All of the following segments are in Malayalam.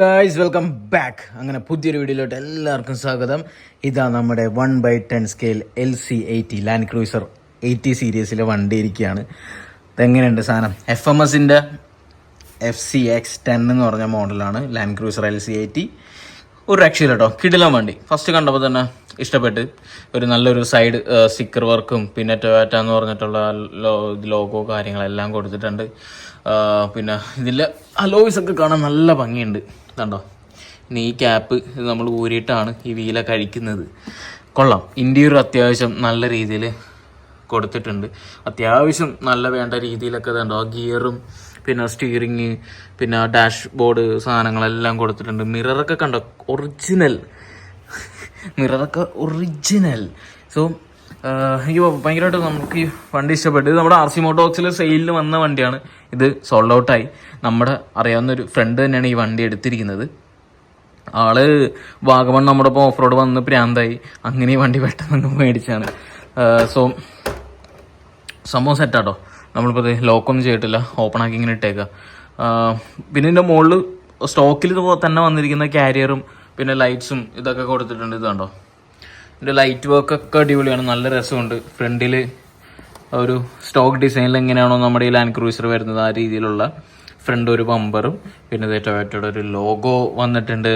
ഗായ്സ് വെൽക്കം ബാക്ക് അങ്ങനെ പുതിയൊരു വീഡിയോയിലോട്ട് എല്ലാവർക്കും സ്വാഗതം. ഇതാ നമ്മുടെ one by ten scale L C eighty Land Cruiser eighty സീരീസിലെ വണ്ടി ഇരിക്കുകയാണ്. ഇതെങ്ങനെയുണ്ട് സാധനം? എഫ് എം എസിന്റെ എഫ് സി എക്സ് ടെൻ എന്ന് പറഞ്ഞ മോഡലാണ് Land Cruiser L C eighty ഒരു രക്ഷയില്ല കേട്ടോ കിടിലൻ വണ്ടി. ഫസ്റ്റ് കണ്ടപ്പോൾ തന്നെ ഇഷ്ടപ്പെട്ട്. ഒരു നല്ലൊരു സൈഡ് സ്റ്റിക്കർ വർക്കും പിന്നെ ടൊയാറ്റ എന്ന് പറഞ്ഞിട്ടുള്ള ലോഗോ കാര്യങ്ങളെല്ലാം കൊടുത്തിട്ടുണ്ട്. പിന്നെ ഇതിൽ അലോയ്സ് ഒക്കെ കാണാൻ നല്ല ഭംഗിയുണ്ട്. കണ്ടോ? ഇനി ഈ ക്യാപ്പ് നമ്മൾ ഊരിയിട്ടാണ് ഈ വീല കഴിക്കുന്നത്. കൊള്ളാം. ഇന്റീരിയർ അത്യാവശ്യം നല്ല രീതിയിൽ കൊടുത്തിട്ടുണ്ട്. അത്യാവശ്യം നല്ല വേണ്ട രീതിയിലൊക്കെ ഇതുണ്ടോ. ഗിയറും പിന്നെ സ്റ്റിയറിങ് പിന്നെ ഡാഷ് ബോർഡ് സാധനങ്ങളെല്ലാം കൊടുത്തിട്ടുണ്ട്. മിററൊക്കെ കണ്ടോ? ഒറിജിനൽ മിററൊക്കെ ഒറിജിനൽ സോ എനിക്ക് ഭയങ്കരമായിട്ട് നമുക്ക് ഈ വണ്ടി ഇഷ്ടപ്പെട്ടു. ഇത് നമ്മുടെ ആർ സി മോട്ടോക്സിൽ സെയിലിൽ വന്ന വണ്ടിയാണ്. ഇത് സോൾഡ് ഔട്ടായി നമ്മുടെ അറിയാവുന്ന ഒരു ഫ്രണ്ട് തന്നെയാണ് ഈ വണ്ടി എടുത്തിരിക്കുന്നത്. ആൾ വാഗമൺ നമ്മുടെ ഇപ്പോൾ ഓഫ് റോഡ് വന്ന് പ്രാന്തായി. അങ്ങനെ ഈ വണ്ടി പെട്ടെന്ന് മേടിച്ചാണ്. സോ സംഭവം സെറ്റാട്ടോ നമ്മളിപ്പോൾ ലോക്കൊന്നും ചെയ്തിട്ടില്ല. ഓപ്പൺ ആക്കി ഇങ്ങനെ ഇട്ടേക്കുക പിന്നെ ഇതിന്റെ മുകളിൽ സ്റ്റോക്കിൽ തന്നെ വന്നിരിക്കുന്ന കാരിയറും പിന്നെ ലൈറ്റ്സും ഇതൊക്കെ കൊടുത്തിട്ടുണ്ട്. ഇത് കണ്ടോ? ഇതിന്റെ ലൈറ്റ് വർക്ക് ഒക്കെ അടിപൊളിയാണ്. നല്ല രസമുണ്ട്. ഫ്രണ്ടിൽ ഒരു സ്റ്റോക്ക് ഡിസൈനിൽ എങ്ങനെയാണോ നമ്മുടെ ഈ ലാൻഡ് ക്രൂസർ വരുന്നത് ആ രീതിയിലുള്ള ഫ്രണ്ട് ഒരു ബമ്പറും പിന്നെ ഏറ്റവും ഒരു ലോഗോ വന്നിട്ടുണ്ട്.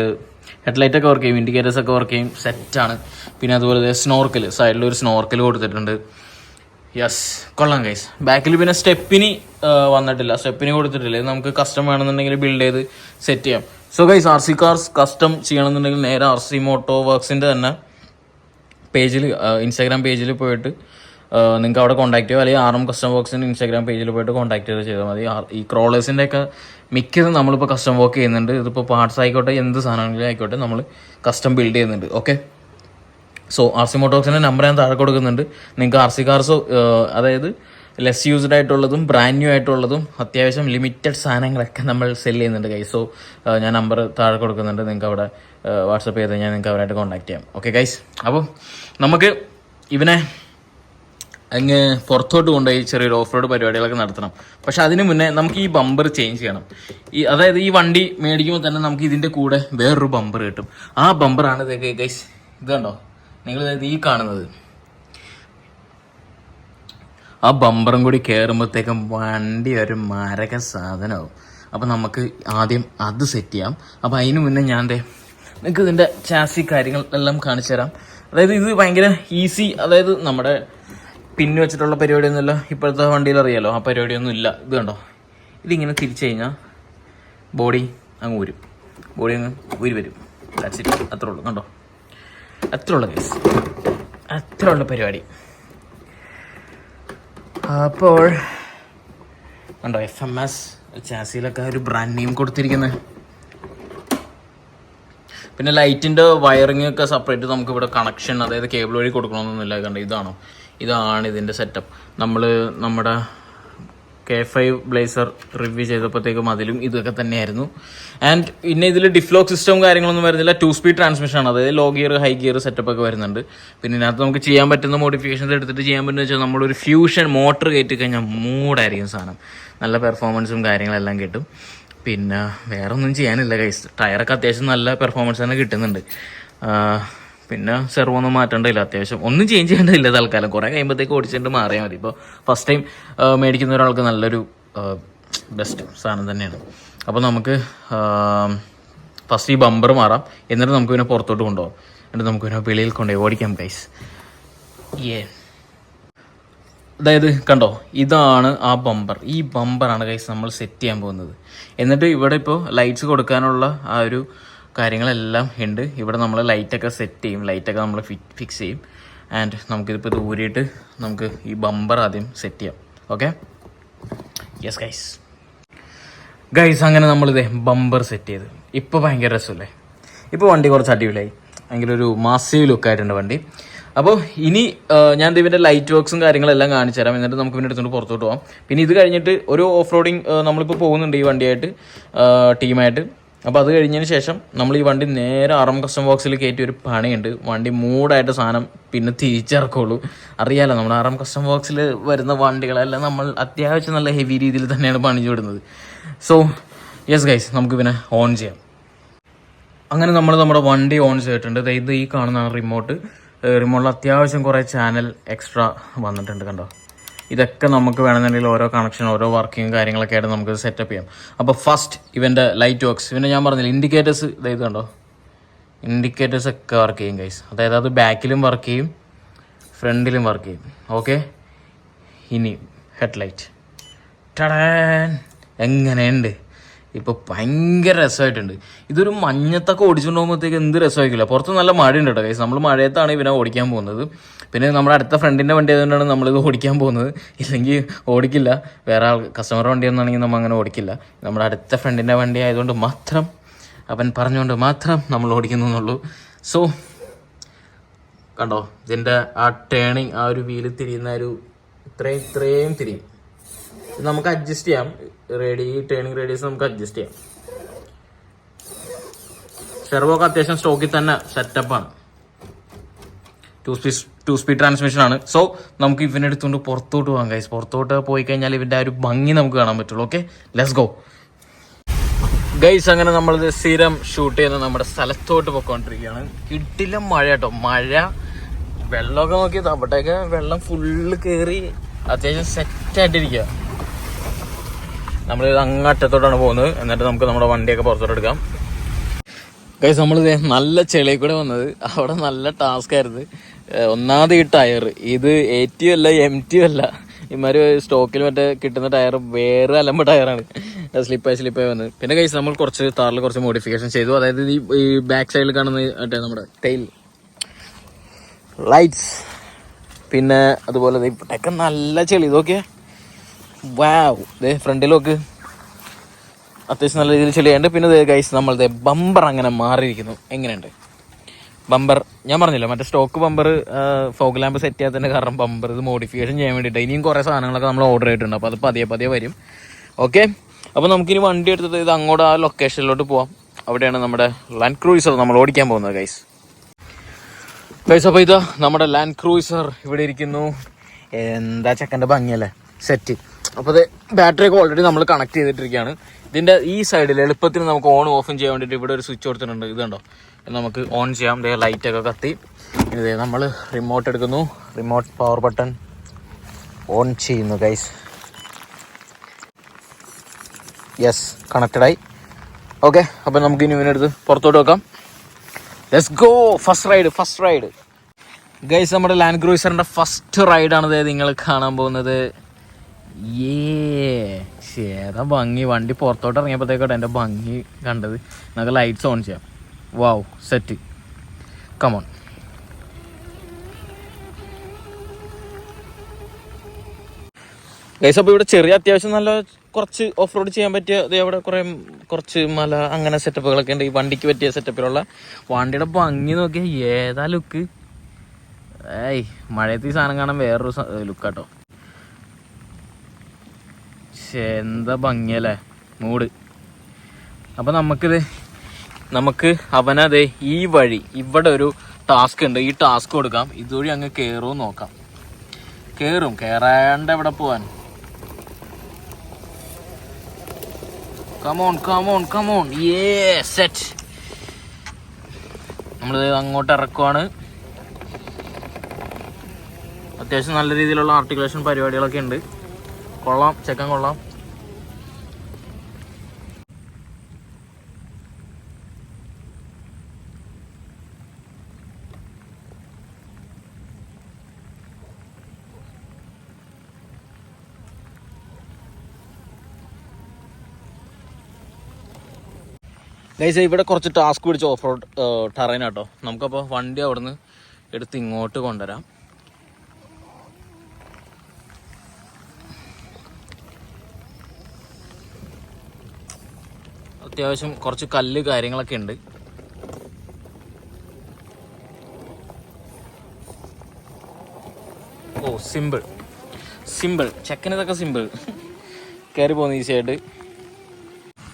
ഹെഡ്ലൈറ്റ് ഒക്കെ വർക്ക് ചെയ്യും ഇൻഡിക്കേറ്റേഴ്സ് ഒക്കെ വർക്ക് ചെയ്യും. സെറ്റാണ് പിന്നെ അതുപോലെ സ്നോർക്കൽ സൈഡിൽ ഒരു സ്നോർക്കൽ കൊടുത്തിട്ടുണ്ട്. യെസ് കൊള്ളാം ഗൈസ് ബാക്കിൽ പിന്നെ സ്റ്റെപ്പിനി വന്നിട്ടില്ല. സ്റ്റെപ്പിനി കൊടുത്തിട്ടില്ല. ഇത് നമുക്ക് കസ്റ്റം വേണമെന്നുണ്ടെങ്കിൽ ബിൽഡ് ചെയ്ത് സെറ്റ് ചെയ്യാം. So guys R C cars custom ചെയ്യണമെന്നുണ്ടെങ്കിൽ നേരെ ആർ സി മോട്ടോ വർക്ക്സിന്റെ തന്നെ പേജിൽ ഇൻസ്റ്റാഗ്രാം പേജിൽ പോയിട്ട് നിങ്ങൾക്ക് അവിടെ കോൺടാക്ട് ചെയ്യുക അല്ലെങ്കിൽ ആർ എം കസ്റ്റം വർക്സിന്റെ ഇൻസ്റ്റാഗ്രാം പേജിൽ പോയിട്ട് കോൺടാക്ട് ചെയ്ത് ചെയ്താൽ മതി. ഈ ക്രോളേഴ്സിന്റെ ഒക്കെ മിക്കതും നമ്മളിപ്പോൾ കസ്റ്റം വർക്ക് ചെയ്യുന്നുണ്ട്. ഇതിപ്പോൾ പാർട്സ് ആയിക്കോട്ടെ എന്ത് സാധനങ്ങളും ആയിക്കോട്ടെ നമ്മൾ കസ്റ്റം ബിൽഡ് ചെയ്യുന്നുണ്ട്. ഓക്കെ സോ ആർ സി മോട്ടോക്സിന്റെ നമ്പർ ഞാൻ താഴെ കൊടുക്കുന്നുണ്ട്. നിങ്ങൾക്ക് ആർ സി കാർസ് അതായത് ലെസ് യൂസ്ഡ് ആയിട്ടുള്ളതും ബ്രാൻഡ് ന്യൂ ആയിട്ടുള്ളതും അത്യാവശ്യം ലിമിറ്റഡ് സാധനങ്ങളൊക്കെ നമ്മൾ സെൽ ചെയ്യുന്നുണ്ട് കൈ സോ ഞാൻ നമ്പർ താഴെ കൊടുക്കുന്നുണ്ട്. നിങ്ങൾക്ക് അവിടെ വാട്സപ്പ് ചെയ്ത് ഞാൻ നിങ്ങൾക്ക് അവരായിട്ട് കോൺടാക്ട് ചെയ്യാം. ഓക്കെ ഗൈസ് അപ്പോൾ നമുക്ക് ഇവനെ അങ്ങ് പുറത്തോട്ട് കൊണ്ടുപോയി ചെറിയൊരു ഓഫ് റോഡ് പരിപാടികളൊക്കെ നടത്തണം. പക്ഷെ അതിന് മുന്നേ നമുക്ക് ഈ ബമ്പർ ചേഞ്ച് ചെയ്യണം. ഈ അതായത് ഈ വണ്ടി മേടിക്കുമ്പോൾ തന്നെ നമുക്ക് ഇതിന്റെ കൂടെ വേറൊരു ബമ്പർ കിട്ടും. ആ ബമ്പറാണ് ഇതൊക്കെ ഗൈസ് ഇത് കണ്ടോ? നിങ്ങൾ ഈ കാണുന്നത്. ആ ബമ്പറും കൂടി കയറുമ്പോഴത്തേക്കും വണ്ടി ഒരു മരക സാധനമാവും. അപ്പം നമുക്ക് ആദ്യം അത് സെറ്റ് ചെയ്യാം. അപ്പം അതിന് മുന്നേ ഞാൻ നിങ്ങൾക്ക് ഇതിന്റെ ചാസി കാര്യങ്ങൾ എല്ലാം കാണിച്ചു തരാം. അതായത് ഇത് ഭയങ്കര ഈസി അതായത് നമ്മുടെ പിന്നു വെച്ചിട്ടുള്ള പരിപാടിയൊന്നുമില്ല. ഇപ്പോഴത്തെ വണ്ടിയിൽ അറിയാലോ ആ പരിപാടിയൊന്നും ഇല്ല. ഇത് കണ്ടോ? ഇതിങ്ങനെ തിരിച്ചു കഴിഞ്ഞാൽ ബോഡി അങ്ങ് ഊരും. ബോഡി അങ്ങ് ഊരി വരും. ശരി. അത്രേ ഉള്ളൂ. കണ്ടോ? അത്ര ഉള്ള കേസ് അത്ര ഉള്ള പരിപാടി. അപ്പോൾ കണ്ടോ എഫ് എം എസ് ചാസിയിലൊക്കെ ഒരു ബ്രാൻഡ് നെയിം കൊടുത്തിരിക്കുന്നത് പിന്നെ ലൈറ്റിന്റെ വയറിംഗ് ഒക്കെ സെപ്പറേറ്റ് നമുക്ക് ഇവിടെ കണക്ഷൻ അതായത് കേബിൾ വഴി കൊടുക്കണമെന്നൊന്നുമില്ല. കണ്ട ഇതാണോ? ഇതാണ് ഇതിന്റെ സെറ്റപ്പ് നമ്മൾ നമ്മുടെ കെ ഫൈവ് ബ്ലേസർ റിവ്യൂ ചെയ്തപ്പോഴത്തേക്കും അതിലും ഇതൊക്കെ തന്നെയായിരുന്നു. ആൻഡ് പിന്നെ ഇതിൽ ഡിഫ്ലോക്ക് സിസ്റ്റവും കാര്യങ്ങളൊന്നും വരുന്നില്ല. ടു സ്പീഡ് ട്രാൻസ്മിഷൻ ആണ്. അതായത് low gear high gear setup ഒക്കെ വരുന്നുണ്ട്. പിന്നെ ഇതിനകത്ത് നമുക്ക് ചെയ്യാൻ പറ്റുന്ന മോഡിഫിക്കേഷൻസ് എടുത്തിട്ട് ചെയ്യാൻ പറ്റുന്ന വെച്ചാൽ നമ്മളൊരു ഫ്യൂഷൻ മോട്ടർ കയറ്റി കഴിഞ്ഞാൽ മൂടായിരിക്കും സാധനം. നല്ല പെർഫോമൻസും കാര്യങ്ങളെല്ലാം കിട്ടും. പിന്നെ വേറെ ഒന്നും ചെയ്യാനില്ല കൈസ് ടയറൊക്കെ അത്യാവശ്യം നല്ല പെർഫോമൻസ് തന്നെ കിട്ടുന്നുണ്ട്. പിന്നെ സെർവോ ഒന്നും മാറ്റേണ്ടതില്ല അത്യാവശ്യം ഒന്നും ചേഞ്ച് ചെയ്യേണ്ടതില്ല തൽക്കാലം. കുറേ കഴിയുമ്പോഴത്തേക്ക് ഓടിച്ചിട്ട് മാറിയാൽ മതി. ഇപ്പോൾ ഫസ്റ്റ് ടൈം മേടിക്കുന്ന ഒരാൾക്ക് നല്ലൊരു ബെസ്റ്റ് സാധനം തന്നെയാണ്. അപ്പോൾ നമുക്ക് ഫസ്റ്റ് ഈ ബമ്പർ മാറാം. എന്നിട്ട് നമുക്ക് പിന്നെ പുറത്തോട്ട് കൊണ്ടുപോകാം. എന്നിട്ട് നമുക്ക് പിന്നെ വെളിയിൽ കൊണ്ടുപോയി ഓടിക്കാം ഗൈസ് ഏ അതായത് കണ്ടോ ഇതാണ് ആ ബമ്പർ ഈ ബമ്പറാണ് കൈസ് നമ്മൾ സെറ്റ് ചെയ്യാൻ പോകുന്നത്. എന്നിട്ട് ഇവിടെ ഇപ്പോൾ ലൈറ്റ്സ് കൊടുക്കാനുള്ള ആ ഒരു കാര്യങ്ങളെല്ലാം ഉണ്ട്. ഇവിടെ നമ്മൾ ലൈറ്റൊക്കെ സെറ്റ് ചെയ്യും. ലൈറ്റൊക്കെ നമ്മൾ ഫിക്സ് ചെയ്യും. ആൻഡ് നമുക്കിതിപ്പോൾ ഇത് ഊരിയിട്ട് നമുക്ക് ഈ ബമ്പർ ആദ്യം സെറ്റ് ചെയ്യാം. ഓക്കെ യെസ് ഗൈസ് ഗൈസ് അങ്ങനെ നമ്മളിത് ബമ്പർ സെറ്റ് ചെയ്ത്. ഇപ്പോൾ ഭയങ്കര രസമല്ലേ? ഇപ്പോൾ വണ്ടി കുറച്ച് അടിപൊളിയായി. ഭയങ്കര ഒരു മാസീവ് ലുക്കായിട്ടുണ്ട് വണ്ടി. അപ്പോൾ ഇനി ഞാൻ ഇതിന്റെ ലൈറ്റ് വർക്ക്സും കാര്യങ്ങളെല്ലാം കാണിച്ചു തരാം. എന്നിട്ട് നമുക്ക് പിന്നെ എടുത്തുകൊണ്ട് പുറത്തോട്ട് പോകാം പിന്നെ ഇത് കഴിഞ്ഞിട്ട് ഒരു ഓഫ് റോഡിങ് നമ്മളിപ്പോൾ പോകുന്നുണ്ട് ഈ വണ്ടിയായിട്ട് ടീമായിട്ട്. അപ്പോൾ അത് കഴിഞ്ഞതിന് ശേഷം നമ്മൾ ഈ വണ്ടി നേരെ അറം കസ്റ്റം ബോക്സിൽ കയറ്റി ഒരു പണിയുണ്ട്. വണ്ടി മൂടായിട്ട് സാധനം പിന്നെ തിരിച്ചിറക്കുള്ളൂ. അറിയാലോ നമ്മൾ അറം കസ്റ്റം ബോക്സിൽ വരുന്ന വണ്ടികളെല്ലാം നമ്മൾ അത്യാവശ്യം നല്ല ഹെവി രീതിയിൽ തന്നെയാണ് പണിച്ചു വിടുന്നത്. സോ യെസ് ഗൈസ് നമുക്ക് പിന്നെ ഓൺ ചെയ്യാം. അങ്ങനെ നമ്മൾ നമ്മുടെ വണ്ടി ഓൺ ചെയ്തിട്ടുണ്ട്. ഇത് ഈ കാണുന്നതാണ് റിമോട്ട് റിമോട്ടിൽ അത്യാവശ്യം കുറേ ചാനൽ എക്സ്ട്രാ വന്നിട്ടുണ്ട് കണ്ടോ? ഇതൊക്കെ നമുക്ക് വേണമെന്നുണ്ടെങ്കിൽ ഓരോ കണക്ഷൻ ഓരോ വർക്കിങ് കാര്യങ്ങളൊക്കെ ആയിട്ട് നമുക്ക് സെറ്റപ്പ് ചെയ്യാം. അപ്പോൾ ഫസ്റ്റ് ഇവന്റെ ലൈറ്റ് വർക്ക്സ് ഇവന്റെ ഞാൻ പറഞ്ഞില്ല ഇൻഡിക്കേറ്റേഴ്സ് ഇതായത് കണ്ടോ? ഇൻഡിക്കേറ്റേഴ്സ് ഒക്കെ വർക്ക് ചെയ്യും ഗൈസ് അതായത് അത് ബാക്കിലും വർക്ക് ചെയ്യും ഫ്രണ്ടിലും വർക്ക് ചെയ്യും. ഓക്കെ ഇനി ഹെഡ്ലൈറ്റ് ടടാൻ എങ്ങനെയുണ്ട്? ഇപ്പോൾ ഭയങ്കര രസമായിട്ടുണ്ട്. ഇതൊരു മഞ്ഞത്തൊക്കെ ഓടിച്ചുകൊണ്ട് പോകുമ്പോഴത്തേക്ക് എന്ത് രസമായിരിക്കില്ല. പുറത്ത് നല്ല മഴയുണ്ട് കേട്ടോ കൈസ് നമ്മൾ മഴയത്താണ് ഇവനെ ഓടിക്കാൻ പോകുന്നത്. പിന്നെ നമ്മുടെ അടുത്ത ഫ്രണ്ടിന്റെ വണ്ടി ആയതുകൊണ്ടാണ് നമ്മളിത് ഓടിക്കാൻ പോകുന്നത്. ഇല്ലെങ്കിൽ ഓടിക്കില്ല. വേറെ ആൾ കസ്റ്റമർ വണ്ടി ഒന്നാണെങ്കിൽ നമ്മൾ അങ്ങനെ ഓടിക്കില്ല. നമ്മുടെ അടുത്ത ഫ്രണ്ടിന്റെ വണ്ടി ആയതുകൊണ്ട് മാത്രം അവൻ പറഞ്ഞുകൊണ്ട് മാത്രം നമ്മൾ ഓടിക്കുന്നുള്ളൂ സോ കണ്ടോ? ഇതിന്റെ ആ ടേണിങ് ആ ഒരു വീൽ തിരിയുന്ന ഒരു ഇത്രയും ഇത്രയും തിരിയും. നമുക്ക് അഡ്ജസ്റ്റ് ചെയ്യാം. റേഡി ടേണിംഗ് റേഡിയസ് നമുക്ക് അഡ്ജസ്റ്റ് ചെയ്യാം. ഷെർവോക്ക് അത്യാവശ്യം സ്റ്റോക്കിൽ തന്നെ സെറ്റപ്പാണ് two speed two speed transmission ആണ്. സോ നമുക്ക് ഇവനെ എടുത്തുകൊണ്ട് പുറത്തോട്ട് പോകാം കൈസ് പുറത്തോട്ട് പോയി കഴിഞ്ഞാൽ ഇവന്റെ ആ ഒരു ഭംഗി നമുക്ക് കാണാൻ പറ്റുള്ളൂ ഓക്കെ ലെറ്റ്സ് ഗോ ഗൈസ് അങ്ങനെ നമ്മൾ സ്ഥിരം ഷൂട്ട് ചെയ്യുന്ന നമ്മുടെ സ്ഥലത്തോട്ട് പോയിക്കൊണ്ടിരിക്കുകയാണ്. കിട്ടില്ല മഴ കേട്ടോ. മഴ വെള്ളമൊക്കെ നോക്കി തപ്പട്ടേക്ക് വെള്ളം ഫുള്ള് കയറി അത്യാവശ്യം സെറ്റായിട്ടിരിക്കുക നമ്മൾ അങ്ങറ്റത്തോട്ടാണ് പോകുന്നത്. എന്നിട്ട് നമുക്ക് നമ്മുടെ വണ്ടിയൊക്കെ പുറത്തോട്ട് എടുക്കാം. നമ്മൾ നല്ല ചെളിയിൽ കൂടെ വന്നത്. അവിടെ നല്ല ടാസ്ക് ആയിരുന്നു. ഒന്നാമത് ഈ ടയർ ഇത് എ ടി അല്ല എം ടി അല്ല. ഇമാര് സ്റ്റോക്കിൽ മറ്റേ കിട്ടുന്ന ടയർ വേറെ അലമ്പ ടയറാണ്. സ്ലിപ്പായി സ്ലിപ്പായി വന്നത് പിന്നെ കൈസ് നമ്മൾ കുറച്ച് താറിൽ കുറച്ച് മോഡിഫിക്കേഷൻ ചെയ്തു. അതായത് ഈ ബാക്ക് സൈഡിൽ കാണുന്ന മറ്റേ നമ്മുടെ ടൈൽ ലൈറ്റ്സ് പിന്നെ അതുപോലെ ഇവിടെയൊക്കെ നല്ല ചെളി. ഇതൊക്കെ വാവ് ദേ ഫ്രണ്ടിൽ നോക്ക്. അത്യാവശ്യം നല്ല രീതിയിൽ ചെളിയുണ്ട്. പിന്നെ ദേ ഗൈസ് നമ്മളുടെ ബമ്പർ അങ്ങനെ മാറിയിരിക്കുന്നു. എങ്ങനെയുണ്ട്? ബമ്പർ ഞാൻ പറഞ്ഞില്ല മറ്റേ stock bumper fog lamp set ചെയ്യാത്തതിന്റെ കാരണം ബമ്പർ ഇത് മോഡിഫിക്കേഷൻ ചെയ്യാൻ വേണ്ടിയിട്ട്. ഇനിയും കുറേ സാധനങ്ങളൊക്കെ നമ്മൾ ഓർഡർ ചെയ്തിട്ടുണ്ട്. അപ്പോൾ അത് പതിയെ പതിയെ വരും. ഓക്കെ അപ്പോൾ നമുക്കിനി വണ്ടി എടുത്തിട്ട് ഇത് അങ്ങോട്ട് ആ ലൊക്കേഷനിലോട്ട് പോവാം. അവിടെയാണ് നമ്മുടെ ലാൻഡ് ക്രൂയിസർ നമ്മൾ ഓടിക്കാൻ പോകുന്നത് ഗൈസ് ഗൈസ് അപ്പോൾ ഇതാ നമ്മുടെ ലാൻഡ് ക്രൂയിസർ ഇവിടെ ഇരിക്കുന്നു. എന്താ ചെക്കന്റെ ഭംഗിയല്ലേ? സെറ്റ് അപ്പോൾ ഇത് ബാറ്ററി ഒക്കെ ഓൾറെഡി നമ്മൾ കണക്ട് ചെയ്തിട്ടിരിക്കുകയാണ്. ഇതിന്റെ ഈ സൈഡിൽ എളുപ്പത്തിന് നമുക്ക് ഓൺ ഓഫും ചെയ്യാൻ വേണ്ടിയിട്ട് ഇവിടെ ഒരു സ്വിച്ച് കൊടുത്തിട്ടുണ്ട്. ഇതുണ്ടോ ഇത് നമുക്ക് ഓൺ ചെയ്യാം. ദേ ലൈറ്റൊക്കെ കത്തി. ഇത് നമ്മൾ റിമോട്ട് എടുക്കുന്നു. റിമോട്ട് പവർ ബട്ടൺ ഓൺ ചെയ്യുന്നു ഗൈസ് യെസ് കണക്റ്റഡായി ഓക്കെ അപ്പം നമുക്ക് ഇനി ഇവനെടുത്ത് പുറത്തോട്ട് വെക്കാം let's go first ride first ride guys നമ്മുടെ ലാൻഡ് ക്രൂസറിന്റെ ഫസ്റ്റ് റൈഡാണ് ഇത് നിങ്ങൾ കാണാൻ പോകുന്നത്. ഏ ഏതാ ഭംഗി. വണ്ടി പുറത്തോട്ട് ഇറങ്ങിയപ്പോഴത്തേക്കോട്ടെ എന്റെ ഭംഗി കണ്ടത്. നമുക്ക് ലൈറ്റ്സ് ഓൺ ചെയ്യാം. വാവ് സെറ്റ് കമോൺ ഗൈസ് അപ്പോൾ ഇവിടെ ചെറിയ അത്യാവശ്യം നല്ല കുറച്ച് ഓഫ് റോഡ് ചെയ്യാൻ പറ്റിയ ദേ അവിടെ കുറേ കുറച്ച് മല അങ്ങനെ സെറ്റപ്പുകളൊക്കെ ഉണ്ട്. ഈ വണ്ടിക്ക് പറ്റിയ സെറ്റപ്പിലുള്ള വണ്ടിയുടെ ഭംഗി നോക്കിയാൽ ഏതാ ലുക്ക് ഏയ് മഴയത്ത് ഈ സാധനം കാണാൻ വേറൊരു ലുക്കാട്ടോ ശ്ശേ, എന്താ ഭംഗിയല്ലേ? മൂട്. അപ്പൊ നമുക്കിത് നമുക്ക് അവനതെ ഈ വഴി ഇവിടെ ഒരു ടാസ്ക് ഉണ്ട്. ഈ ടാസ്ക് കൊടുക്കാം. ഇതുവഴി അങ്ങ് കയറുമോ നോക്കാം. കേറും. കേറാണ്ട് എവിടെ പോവാൻ? കമോൺ കമോൺ കമോൺ സെറ്റ് നമ്മളിത് അങ്ങോട്ട് ഇറക്കുവാണ്. അത്യാവശ്യം നല്ല രീതിയിലുള്ള ആർട്ടിക്കുലേഷൻ പരിപാടികളൊക്കെ ഉണ്ട്. കൊള്ളാം ചെക്കൻ കൊള്ളാം. ഗൈസ് ഇവിടെ കുറച്ച് ടാസ്ക് പിടിച്ച ഓഫ് റോഡ് ടറൈനാട്ടോ നമുക്കപ്പോൾ വണ്ടി അവിടുന്ന് എടുത്ത് ഇങ്ങോട്ട് കൊണ്ടുവരാം. അത്യാവശ്യം കുറച്ച് കല്ല് കാര്യങ്ങളൊക്കെ ഉണ്ട്. ഓ സിമ്പിൾ സിമ്പിൾ ചെക്കനതൊക്കെ സിമ്പിൾ കയറി പോകുന്ന ഈസിയായിട്ട്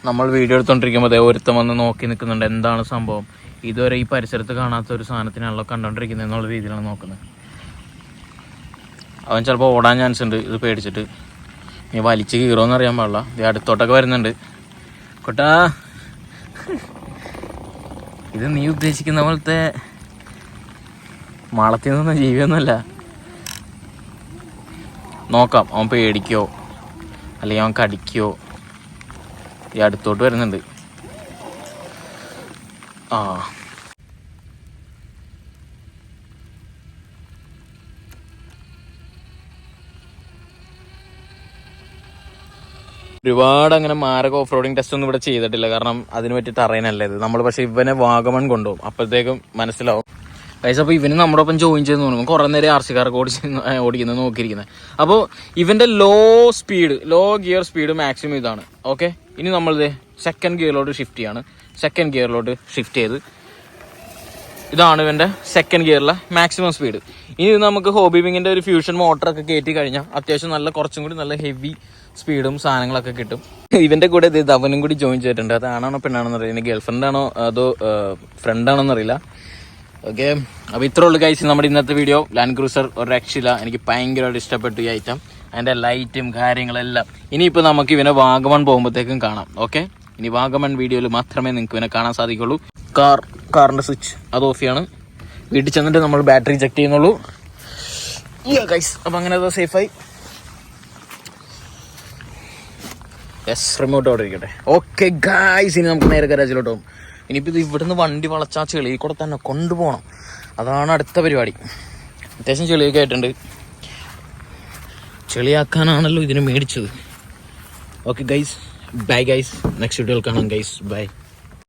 നമ്മൾ വീഡിയോ എടുത്തോണ്ടിരിക്കുമ്പോൾ അതേ ഒരുത്തം വന്ന് നോക്കി നിൽക്കുന്നുണ്ട് എന്താണ് സംഭവം? ഇതുവരെ ഈ പരിസരത്ത് കാണാത്ത ഒരു സാധനത്തിനാണല്ലോ കണ്ടോണ്ടിരിക്കുന്നത് എന്നുള്ള രീതിയിലാണ് നോക്കുന്നത്. അവൻ ചിലപ്പോൾ ഓടാൻ ചാൻസ് ഉണ്ട്. ഇത് പേടിച്ചിട്ട്. ഇനി വലിച്ച് കീറോന്ന് അറിയാൻ പാടില്ല. ഇത് അടുത്തോട്ടൊക്കെ വരുന്നുണ്ട്. കൊട്ടാ. ഇത് നീ ഉദ്ദേശിക്കുന്ന പോലത്തെ മാളത്തിൽ നിന്നൊന്നും ജീവിയൊന്നുമല്ല. നോക്കാം അവൻ പേടിക്കോ? അല്ലെങ്കിൽ അവൻ കടിക്കോ? ഈ അടുത്തോട്ട് വരുന്നുണ്ട്. ആ. ഒരുപാട് അങ്ങനെ മാരക ഓഫ് റോഡിങ് ടെസ്റ്റ് ഒന്നും ഇവിടെ ചെയ്തിട്ടില്ല. കാരണം അതിന് പറ്റി ടറൈനല്ല ഇത്. നമ്മൾ പക്ഷെ ഇവനെ വാഗമൺ കൊണ്ടുപോകും. അപ്പോഴത്തേക്കും മനസ്സിലാവും. കൈസ് അപ്പോൾ ഇവന് നമ്മുടെ ഒപ്പം ജോയിൻ ചെയ്ത് തോന്നുന്നു. കുറേ നേരം ആർ സി കാർക്ക് ഓടിച്ച് ഓടിക്കുന്നത് നോക്കിയിരിക്കുന്നത് അപ്പോൾ ഇവന്റെ low speed low gear speed maximum ഇതാണ്. ഓക്കെ ഇനി നമ്മളിത് സെക്കൻഡ് ഗിയറിലോട്ട് ഷിഫ്റ്റ് ചെയ്യാണ്. സെക്കൻഡ് ഗിയറിലോട്ട് ഷിഫ്റ്റ് ചെയ്ത് ഇതാണ് ഇവന്റെ സെക്കൻഡ് ഗിയറിലെ മാക്സിമം സ്പീഡ് ഇനി ഇത് നമുക്ക് ഹോബി വിങ്ങിന്റെ ഒരു ഫ്യൂഷൻ മോട്ടറൊക്കെ കയറ്റി കഴിഞ്ഞാൽ അത്യാവശ്യം നല്ല കുറച്ചും കൂടി നല്ല ഹെവി സ്പീഡും സാധനങ്ങളൊക്കെ കിട്ടും. ഇവന്റെ കൂടെ ഇത് അവനും കൂടി ജോയിൻ ചെയ്തിട്ടുണ്ട്. അത് ആണാണോ പെണ്ണാണോ അറിയില്ല ഗേൾ ഫ്രണ്ട് ആണോ അതോ ഫ്രണ്ട് ആണോ എന്നറിയില്ല. ഓക്കെ അപ്പോൾ ഇത്രേ ഉള്ളു കഴിച്ച് നമ്മുടെ ഇന്നത്തെ വീഡിയോ ലാൻഡ് ക്രൂസർ ഒരു രക്ഷയില്ല. എനിക്ക് ഭയങ്കരമായിട്ട് ഇഷ്ടപ്പെട്ടു ഈ ഐറ്റം അതിന്റെ ലൈറ്റും കാര്യങ്ങളെല്ലാം ഇനിയിപ്പോൾ നമുക്ക് ഇവനെ വാഗമൺ പോകുമ്പോഴത്തേക്കും കാണാം. ഓക്കെ ഇനി വാഗമൺ വീഡിയോയിൽ മാത്രമേ നിങ്ങൾക്ക് ഇവനെ കാണാൻ സാധിക്കുള്ളൂ. കാർ കാറിന്റെ സ്വിച്ച് അത് ഓഫ് ചെയ്യാണ്. വീട്ടിൽ ചെന്നിട്ട് നമ്മൾ ബാറ്ററി ചെക്ക് ചെയ്യുന്നുള്ളൂ. ഗൈസ് അപ്പോൾ അങ്ങനെ അത് സേഫായി യെസ് റിമോട്ട് അവിടെ ഇരിക്കട്ടെ. ഓക്കെ ഗായ്സ് ഇനി നമുക്ക് നേരെ ഗരാജിലോട്ട് പോകും ഇനിയിപ്പോൾ ഇത് ഇവിടുന്ന് വണ്ടി വളച്ചാൽ ചെളിയിൽ കൂടെ തന്നെ കൊണ്ടുപോകണം. അതാണ് അടുത്ത പരിപാടി. അത്യാവശ്യം ചെളിയൊക്കെ ആയിട്ടുണ്ട്. ചെളിയാക്കാനാണല്ലോ ഇതിനെ മേടിച്ചത്. Okay guys bye guys next വീഡിയോയിൽ കാണാം ഗൈസ് ബൈ